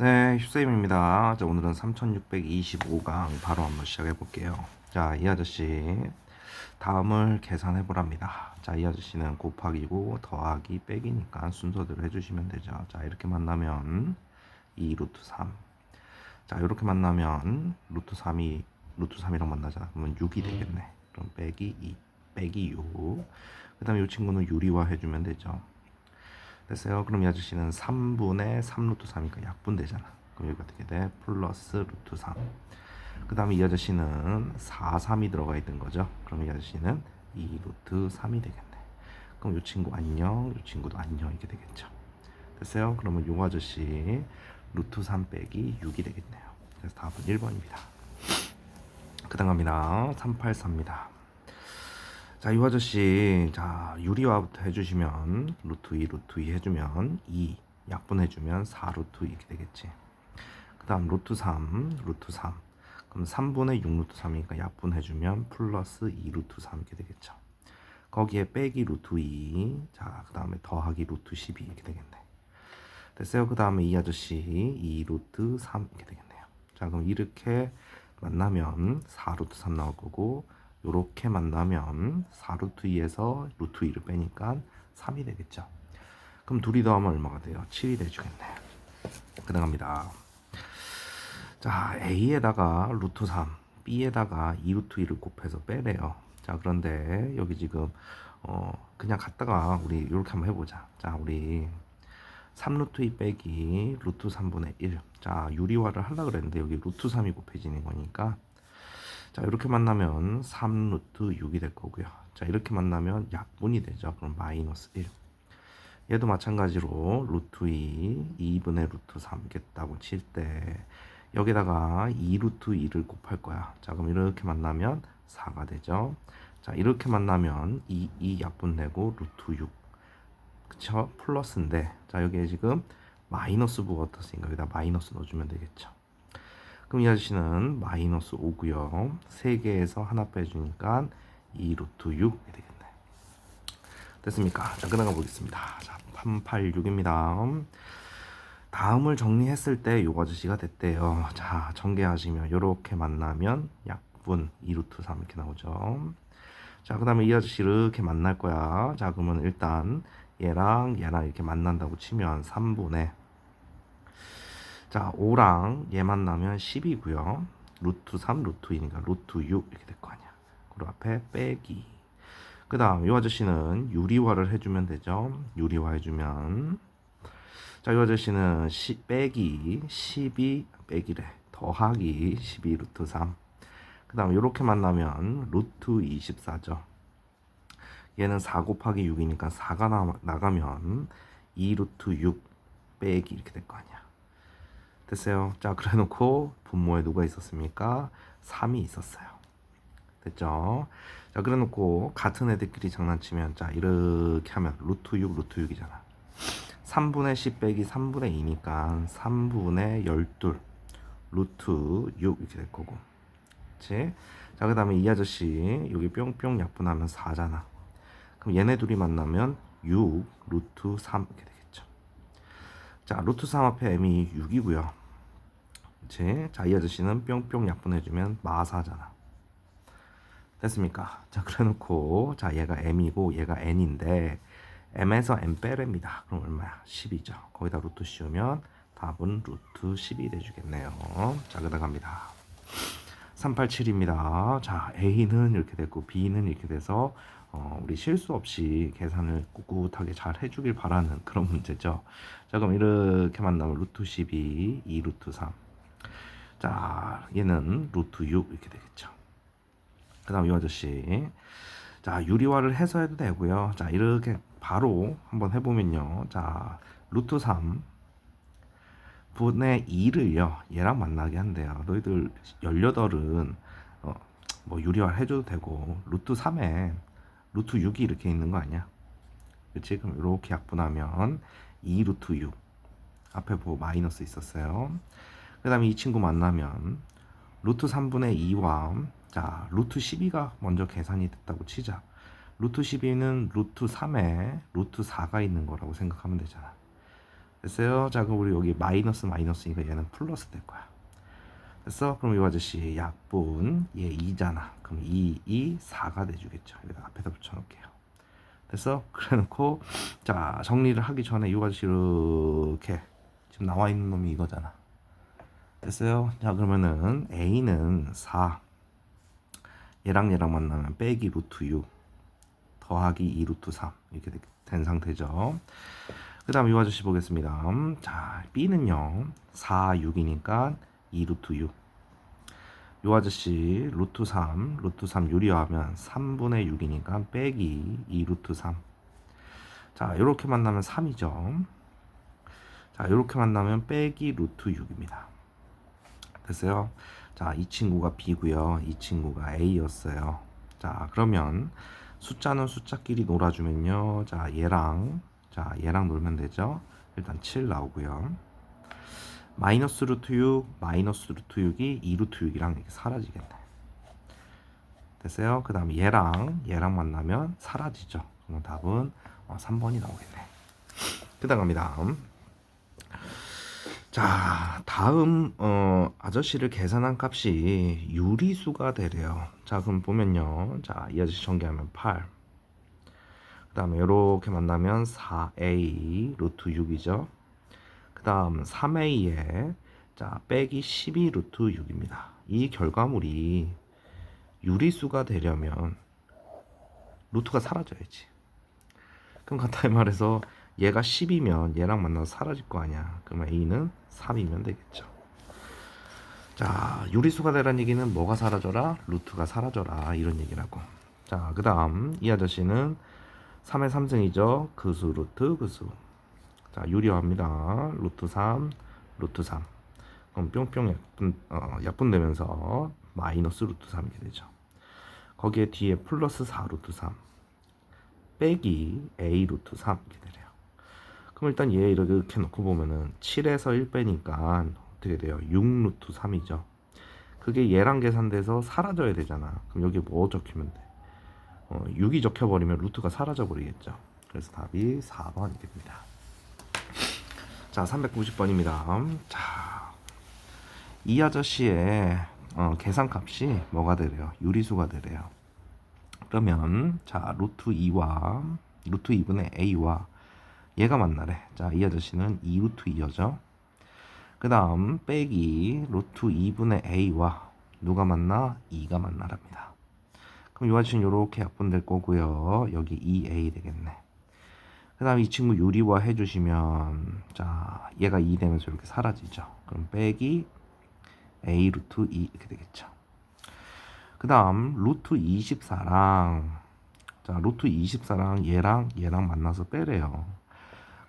네, 휴쌤입니다. 자, 오늘은 3625강 바로 한번 시작해 볼게요. 자, 이 아저씨 다음을 계산해 보랍니다. 자, 이 아저씨는 곱하기고 더하기 빼기니까 순서대로 해주시면 되죠. 자, 이렇게 만나면 2 루트 3. 자, 이렇게 만나면 루트 3이 루트 3이랑 만나잖아. 그러면 6이 되겠네. 그럼 빼기 2, 빼기 6. 그 다음에 이 친구는 유리화 해주면 되죠. 됐어요. 그럼 이 아저씨는 3분의 3 루트 3이니까 약분 되잖아. 그럼 여기 어떻게 돼? 플러스 루트 3. 그 다음에 이 아저씨는 4, 3이 들어가 있는 거죠. 그럼 이 아저씨는 2 루트 3이 되겠네. 그럼 이 친구 안녕, 이 친구도 안녕 이렇게 되겠죠. 됐어요? 그러면 이 아저씨 루트 3 빼기 6이 되겠네요. 그래서 답은 1번입니다. 그 다음 갑니다. 383입니다. 자, 이 아저씨, 자, 유리화부터 해주시면, 루트 2, 루트 2 해주면, 2, 약분해주면 4 루트 2 이렇게 되겠지. 그 다음, 루트 3, 루트 3. 그럼 3분의 6 루트 3이니까 약분해주면 플러스 2 루트 3 이렇게 되겠죠. 거기에 빼기 루트 2, 자, 그 다음에 더하기 루트 12 이렇게 되겠네. 됐어요? 그 다음에 이 아저씨, 2 루트 3 이렇게 되겠네요. 자, 그럼 이렇게 만나면 4 루트 3 나올 거고, 요렇게 만나면 4루트 2에서 루트 2를 빼니까 3이 되겠죠. 그럼 둘이 더하면 얼마가 돼요? 7이 돼주겠네요. 그 다음 갑니다. 자, A에다가 루트 3, B에다가 2루트 2를 곱해서 빼래요. 자, 그런데 여기 지금 어 그냥 갖다가 우리 이렇게 한번 해보자. 자, 우리 3루트 2 빼기 루트 3분의 1. 자, 유리화를 하려고 그랬는데 여기 루트 3이 곱해지는 거니까 자 이렇게 만나면 3루트 6이 될 거고요. 자 이렇게 만나면 약분이 되죠. 그럼 마이너스 1 얘도 마찬가지로 루트 2 2분의 루트 3겠다고 칠 때 여기다가 2루트 2를 곱할 거야. 자 그럼 이렇게 만나면 4가 되죠. 자 이렇게 만나면 2, 2 약분 되고 루트 6 그쵸? 플러스인데 자 여기에 지금 마이너스 부가 붙었으니까 여기다 마이너스 넣어주면 되겠죠 그럼 이 아저씨는 마이너스 5고요. 3개에서 하나 빼주니까 2 루트 6이 되겠네. 됐습니까? 자, 끝나가 보겠습니다. 자, 386입니다. 다음을 정리했을 때 요 아저씨가 됐대요. 자, 전개하시면 이렇게 만나면 약분 2 루트 3 이렇게 나오죠. 자, 그 다음에 이 아저씨 이렇게 만날 거야. 자, 그러면 일단 얘랑 얘랑 이렇게 만난다고 치면 3분의 자, 5랑 얘 만나면 10이고요. 루트 3, 루트 2니까 루트 6 이렇게 될 거 아니야. 그리고 앞에 빼기. 그 다음 이 아저씨는 유리화를 해주면 되죠. 유리화 해주면 자, 이 아저씨는 시, 빼기 12 빼기래. 더하기 12 루트 3. 그 다음 이렇게 만나면 루트 24죠. 얘는 4 곱하기 6이니까 4가 나, 나가면 2 루트 6 빼기 이렇게 될 거 아니야. 됐어요. 자, 그래 놓고 분모에 누가 있었습니까? 3이 있었어요. 됐죠? 자, 그래 놓고 같은 애들끼리 장난치면 자, 이렇게 하면 루트 6, 루트 6이잖아. 3분의 10 빼기 3분의 2니까 3분의 12 루트 6 이렇게 될 거고. 그치? 자, 그 다음에 이 아저씨 여기 뿅뿅 약분하면 4잖아. 그럼 얘네 둘이 만나면 6 루트 3 이렇게 되겠죠. 자, 루트 3 앞에 m이 6이고요. 그치? 자, 이 아저씨는 뿅뿅 약분해주면 마사잖아. 됐습니까? 자, 그래 놓고, 자, 얘가 m이고, 얘가 n인데, m에서 n 빼랍니다. 그럼 얼마야? 10이죠. 거기다 루트 씌우면 답은 루트 10이 돼주겠네요. 자, 그다 갑니다. 387입니다. 자, A는 이렇게 됐고, B는 이렇게 돼서, 어, 우리 실수 없이 계산을 꿋꿋하게 잘 해주길 바라는 그런 문제죠. 자, 그럼 이렇게 만나면 루트 12, 2 루트 3. 자, 얘는 루트 6 이렇게 되겠죠. 그 다음 이 아저씨. 자, 유리화를 해서 해도 되고요. 자, 이렇게 바로 한번 해보면요. 자, 루트 3 분의 2를요. 얘랑 만나게 한대요. 너희들 18은 어, 뭐 유리화 해줘도 되고 루트 3에 루트 6이 이렇게 있는 거 아니야? 그치? 그럼 이렇게 약분하면 2 루트 6 앞에 보고 마이너스 있었어요. 그 다음에 이 친구 만나면 루트 3분의 2와 자 루트 12가 먼저 계산이 됐다고 치자. 루트 12는 루트 3에 루트 4가 있는 거라고 생각하면 되잖아. 됐어요? 자 그럼 우리 여기 마이너스 마이너스니까 얘는 플러스 될 거야. 됐어? 그럼 이 아저씨 약분 얘 2잖아. 그럼 2, 2, 4가 돼주겠죠. 여기다 앞에다 붙여놓을게요. 됐어? 그래놓고 자 정리를 하기 전에 이 아저씨 이렇게 지금 나와 있는 놈이 이거잖아 됐어요? 자 그러면은 A는 4 얘랑 얘랑 만나면 빼기 루트 6 더하기 2 루트 3 이렇게 된 상태죠 그 다음 이 아저씨 보겠습니다 자 B는요 4, 6이니까 2 루트 6. 요 아저씨 루트 3, 루트 3 유리화하면 3분의 6이니까 빼기 2 루트 3. 자, 요렇게 만나면 3이죠. 자, 요렇게 만나면 빼기 루트 6입니다. 됐어요? 자, 이 친구가 B고요. 이 친구가 A였어요. 자, 그러면 숫자는 숫자끼리 놀아주면요. 자, 얘랑 자, 얘랑 놀면 되죠. 일단 7 나오고요. 마이너스 루트 6, 마이너스 루트 6이 2 루트 6이랑 이렇게 사라지겠네. 됐어요? 그 다음에 얘랑 얘랑 만나면 사라지죠. 그럼 답은 어, 3번이 나오겠네. 그 다음 갑니다. 자, 다음 어, 아저씨를 계산한 값이 유리수가 되래요. 자, 그럼 보면요. 자, 이 아저씨 전개하면 8. 그 다음에 이렇게 만나면 4a 루트 6이죠. 그 다음 3a에 자 빼기 12 루트 6입니다. 이 결과물이 유리수가 되려면 루트가 사라져야지. 그럼 간단히 말해서 얘가 10이면 얘랑 만나서 사라질 거 아니야. 그러면 a는 3이면 되겠죠. 자, 유리수가 되란 얘기는 뭐가 사라져라? 루트가 사라져라. 이런 얘기라고. 자, 그 다음 이 아저씨는 3의 3승이죠. 그 수 루트 그 수. 자, 유리화합니다. 루트 3, 루트 3. 그럼 뿅뿅 약분, 어, 약분되면서 마이너스 루트 3이 되죠. 거기에 뒤에 플러스 4 루트 3 빼기 a 루트 3 이렇게 되래요. 그럼 일단 얘 이렇게 놓고 보면은 7에서 1 빼니까 어떻게 돼요? 6 루트 3이죠. 그게 얘랑 계산돼서 사라져야 되잖아. 그럼 여기 뭐 적히면 돼? 어, 6이 적혀버리면 루트가 사라져 버리겠죠. 그래서 답이 4번이 됩니다. 자, 390번입니다. 자, 이 아저씨의 어, 계산값이 뭐가 되래요? 유리수가 되래요. 그러면 자, 루트 2와 루트 2분의 a와 얘가 만나래. 자, 이 아저씨는 2 루트 2여죠. 그 다음 빼기 루트 2분의 a와 누가 만나? 2가 만나랍니다. 그럼 이 아저씨는 이렇게 약분될 거고요. 여기 2a 되겠네. 그 다음에 이 친구 유리화 해주시면 자 얘가 2 되면서 이렇게 사라지죠 그럼 빼기 a 루트 2 이렇게 되겠죠 그 다음 루트 24랑 자 루트 24랑 얘랑 얘랑 만나서 빼래요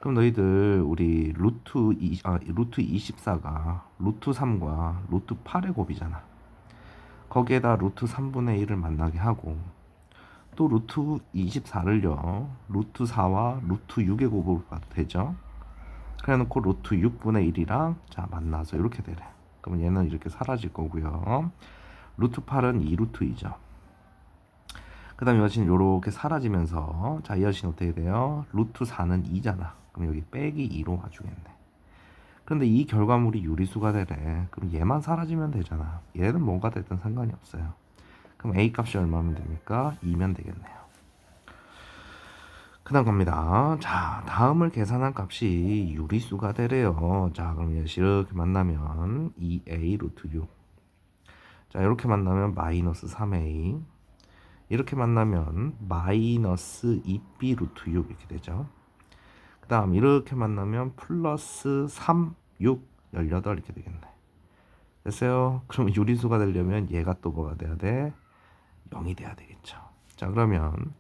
그럼 너희들 우리 루트 2, 아, 루트 24가 루트 3과 루트 8의 곱이잖아 거기에다 루트 3분의 1을 만나게 하고 또 루트 24를요. 루트 4와 루트 6의 곱으로 봐도 되죠. 그래 놓고 루트 6분의 1이랑 자 만나서 이렇게 되래. 그러면 얘는 이렇게 사라질 거고요. 루트 8은 2루트 2죠. 그 다음 여신 이렇게 사라지면서 자 이 여신 어떻게 돼요? 루트 4는 2잖아. 그럼 여기 빼기 2로 와주겠네. 그런데 이 결과물이 유리수가 되래. 그럼 얘만 사라지면 되잖아. 얘는 뭐가 됐든 상관이 없어요. 그럼 a 값이 얼마면 됩니까? 2면 되겠네요. 그 다음 갑니다. 자, 다음을 계산한 값이 유리수가 되래요. 자, 그럼 이렇게 만나면 2a 루트 6. 자, 이렇게 만나면 마이너스 3a. 이렇게 만나면 마이너스 2b 루트 6 이렇게 되죠. 그 다음 이렇게 만나면 플러스 3, 6, 18 이렇게 되겠네. 됐어요? 그럼 유리수가 되려면 얘가 또 뭐가 돼야 돼? 0이 돼야 되겠죠. 자 그러면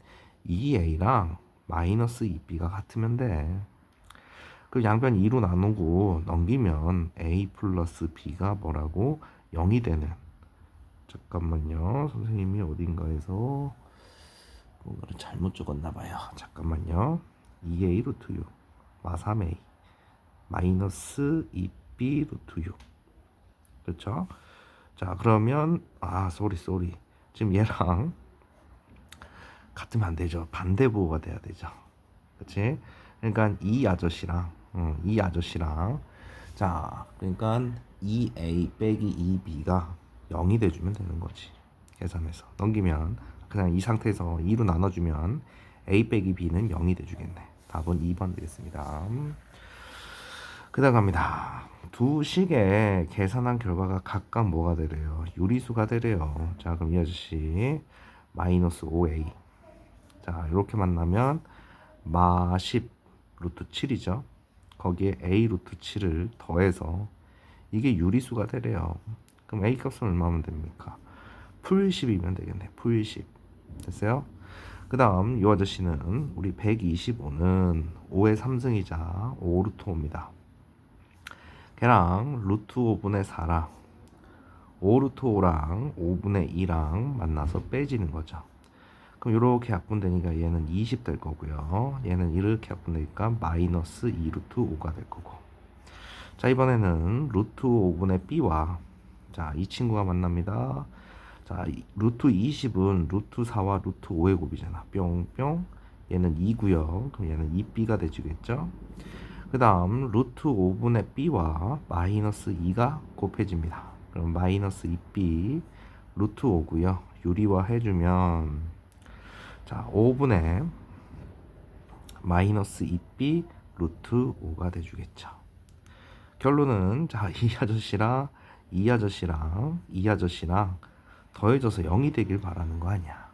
2a랑 마이너스 2b가 같으면 돼. 그 양변 2로 나누고 넘기면 a 플러스 b가 뭐라고 0이 되는. 잠깐만요. 선생님이 어딘가에서 뭔가를 잘못 적었나 봐요. 잠깐만요. 2a 루트 6 마 3a 마이너스 2b 루트 6 그렇죠? 자 그러면 아 쏘리 쏘리 지금 얘랑 같으면 안 되죠. 반대 보호가 돼야 되죠. 그렇지? 그러니까 이 아저씨랑 음, 이 아저씨랑 자 그러니까 2a 빼기 2b가 0이 돼주면 되는 거지 계산해서 넘기면 그냥 이 상태에서 2로 나눠주면 a 빼기 b는 0이 돼주겠네 답은 2번 되겠습니다 그 다음 갑니다 두 식의 계산한 결과가 각각 뭐가 되래요 유리수가 되래요 자 그럼 이 아저씨 마이너스 5a 자 이렇게 만나면 마 10 루트 7이죠 거기에 a 루트 7을 더해서 이게 유리수가 되래요. 그럼 a 값은 얼마면 됩니까? 풀 10이면 되겠네. 풀 10. 됐어요? 그 다음 이 아저씨는 우리 125는 5의 3승이자 5 루트 5입니다. 걔랑 루트 5분의 4랑 5 루트 5랑 5분의 2랑 만나서 빼지는 거죠. 그럼 이렇게 약분되니까 얘는 20 될 거고요. 얘는 이렇게 약분되니까 마이너스 2 루트 5가 될 거고. 자 이번에는 루트 5분의 b와 자 이 친구가 만납니다. 자 이- 루트 20은 루트 4와 루트 5의 곱이잖아. 뿅뿅. 얘는 2고요. 그럼 얘는 2b가 되주겠죠. 그 다음 루트 5분의 b와 마이너스 2가 곱해집니다. 그럼 마이너스 2b 루트 5고요. 유리화 해주면 자 5분의 마이너스 2b 루트 5가 돼주겠죠. 결론은 자이 아저씨랑 이 아저씨랑 이 아저씨랑 더해져서 0이 되길 바라는 거 아니야.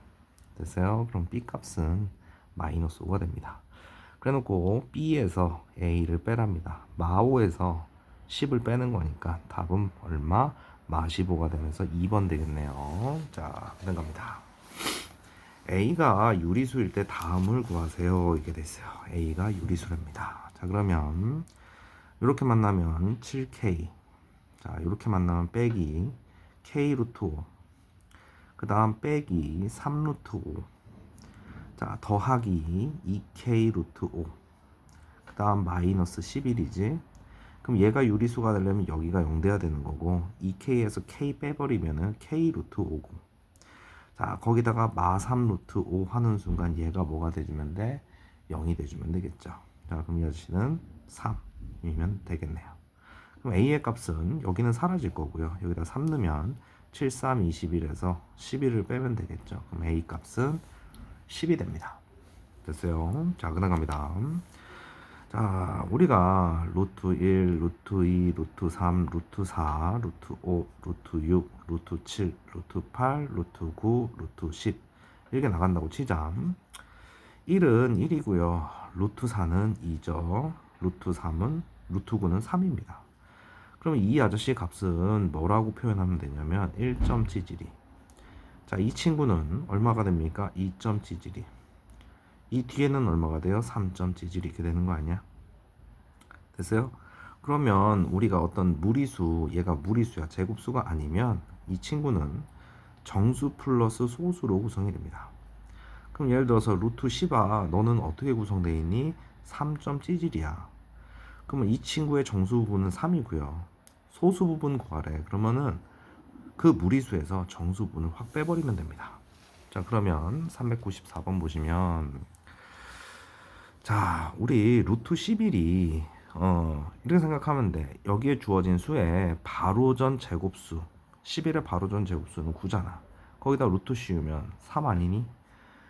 됐어요? 그럼 b 값은 마이너스 5가 됩니다. 그래놓고 b에서 a를 빼랍니다. 마5에서 10을 빼는 거니까 답은 얼마? 마 15가 되면서 2번 되겠네요. 자, 그다음 갑니다. A가 유리수일 때 다음을 구하세요. 이게 됐어요. A가 유리수랍니다. 자, 그러면 이렇게 만나면 7K. 자, 이렇게 만나면 빼기 K 루트 5. 그 다음 빼기 3 루트 5. 자, 더하기 2K 루트 5. 그 다음 마이너스 11이지. 그럼 얘가 유리수가 되려면 여기가 0 돼야 되는 거고 2K에서 K 빼버리면은 K 루트 5고 자 거기다가 마3 루트 5 하는 순간 얘가 뭐가 돼주면 돼? 0이 돼주면 되겠죠 자 그럼 이 아저씨는 3이면 되겠네요 그럼 A의 값은 여기는 사라질 거고요 여기다 3 넣으면 7, 3, 21에서 11을 빼면 되겠죠 그럼 A 값은 10이 됩니다 됐어요 자 그다음 갑니다 자, 우리가 루트 1, 루트 2, 루트 3, 루트 4, 루트 5, 루트 6, 루트 7, 루트 8, 루트 9, 루트 10 이렇게 나간다고 치자. 1은 1이고요. 루트 4는 2죠. 루트 3은 루트 9는 3입니다. 그럼 이 아저씨 값은 뭐라고 표현하면 되냐면 1점 찌질이. 자, 이 친구는 얼마가 됩니까? 2점 찌질이. 이 뒤에는 얼마가 돼요? 3점 찌질 이렇게 되는 거 아니야? 됐어요? 그러면 우리가 어떤 무리수, 얘가 무리수야 제곱수가 아니면 이 친구는 정수 플러스 소수로 구성이 됩니다. 그럼 예를 들어서 루트 10아 너는 어떻게 구성되어 있니? 3점 찌질이야. 그러면 이 친구의 정수 부분은 3이고요. 소수 부분 구하래. 그러면은 그 무리수에서 정수 부분을 확 빼버리면 됩니다. 자 그러면 394번 보시면 자 우리 루트 11이 어 이렇게 생각하면 돼 여기에 주어진 수의 바로전 제곱수 11의 바로전 제곱수는 9잖아 거기다 루트 씌우면 3 아니니?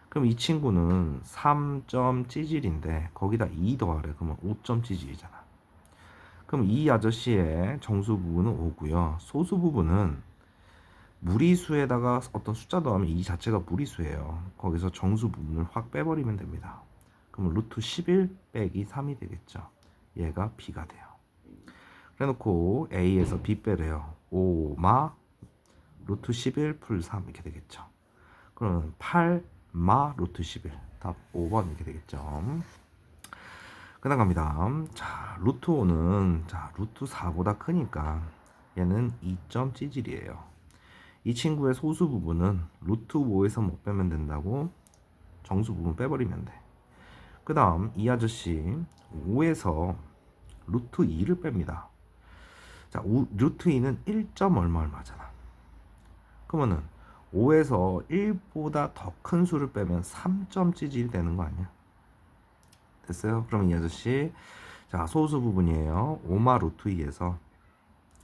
그럼 이 친구는 3점 찌질인데 거기다 2 더하래 그러면 5점 찌질이잖아 그럼 이 아저씨의 정수 부분은 5고요 소수 부분은 무리수에다가 어떤 숫자 더하면 이 자체가 무리수예요. 거기서 정수 부분을 확 빼버리면 됩니다. 그러면 루트 11 빼기 3이 되겠죠. 얘가 b가 돼요. 그래놓고 a에서 b 빼래요. 5마 루트 11 풀 3 이렇게 되겠죠. 그러면 8마 루트 11 답 5번 이렇게 되겠죠. 그 다음 갑니다. 자 루트 5는 자 루트 4보다 크니까 얘는 2점 찌질이에요. 이 친구의 소수 부분은 루트 5에서 못 빼면 된다고 정수 부분 빼버리면 돼. 그 다음 이 아저씨 5에서 루트 2를 뺍니다. 자, 우, 루트 2는 1점 얼마 얼마잖아. 그러면은 5에서 1보다 더 큰 수를 빼면 3점 찌질이 되는 거 아니야? 됐어요? 그럼 이 아저씨 자, 소수 부분이에요. 5마 루트 2에서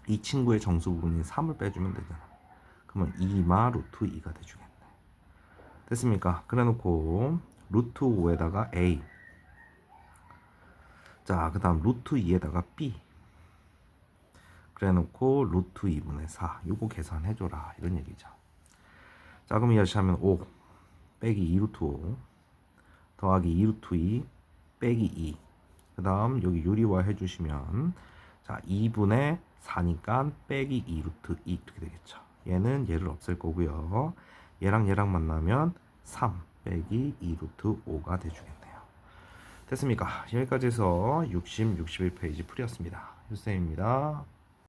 이 친구의 정수 부분인 3을 빼주면 되잖아. 그러면 2마 루트 2가 돼주겠네. 됐습니까? 그래 놓고 루트 5에다가 A 자, 그 다음 루트 2에다가 B 그래 놓고 루트 2분의 4 요거 계산해줘라 이런 얘기죠. 자, 그럼 이렇게 하면 5 빼기 2루트 5 더하기 2루트 2 빼기 2. 그 다음 여기 유리화 해주시면 자 2분의 4니까 빼기 2 루트 2 이렇게 되겠죠. 얘는 얘를 없앨 거고요. 얘랑 얘랑 만나면 3 빼기 2 루트 5가 돼주겠네요. 됐습니까? 여기까지 해서 60, 61페이지 풀이었습니다. 유쌤입니다.